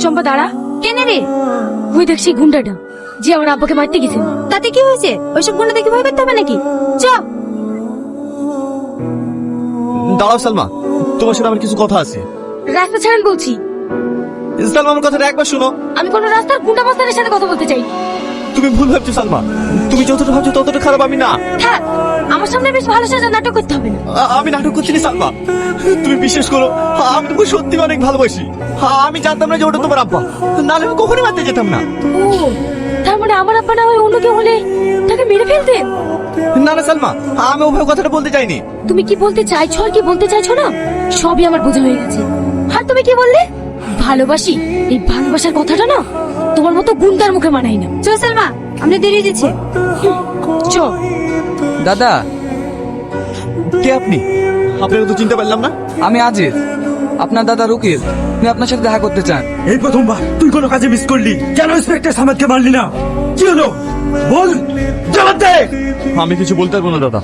চম্পা দাঁড়া। কেন রে ওই দেখছি গুন্ডাটা। যে আমার আব্বাকে মারতে গেছে। তাতে কি হয়েছে? ওইসব গুন্ডা দেখে ভয় করতে হবে নাকি? চ। দাঁড়াও সালমা। তোমার সাথে আমার কিছু কথা আছে। রাস্তা ছাড়েন বলছি। সালমা আমার কথাটা একবার শোনো। আমি কোনো রাস্তার গুন্ডা মাস্তারের সাথে কথা বলতে চাই। তুমি ভুল ভাবছ সালমা। তুমি যতটা ভাবছ ততটা খারাপ আমি না। থাক আমার সামনে বেশ ভালো সাজা নাটক করতে হবে না। আমি নাটক করছি না সালমা। তুমি বিশ্বাস করো আমি তোমাকে সত্যি অনেক ভালোবাসি। আমি জানতাম না যে ওটা তোমার আব্বা। নাহলে আমি কখনোই মারতে যেতাম না। ও তার মানে আমার আব্বা না হয় অন্য কেউ হলে তাকে মেরে ফেলতেন না না সালমা আমি ওভাবে কথাটা বলতে চাইনি। তুমি কি বলতে চাইছো আর কি বলতে চাইছো না? সবই আমার বোঝা হয়ে গেছে। আর তুমি কি বললে? ভালোবাসি এই ভালোবাসার কথাটা না? মতো গুন্ডার মুখে মানাই না। চল সালমা আমরা দেরিয়ে দিচ্ছি চ দাদা। কে আপনি? আপনাকে তো চিনতে পারলাম না। আমি আজিজ আপনার দাদা রুকিল। উনি আপনার সাথে দেখা করতে চান। এই প্রথমবার তুই কোনো কাজে মিস করলি। কেন ইন্সপেক্টর সামাদকে মারলি না? কি হলো? বল জবাব দে। আমি কিছু বলতে পারব না দাদা।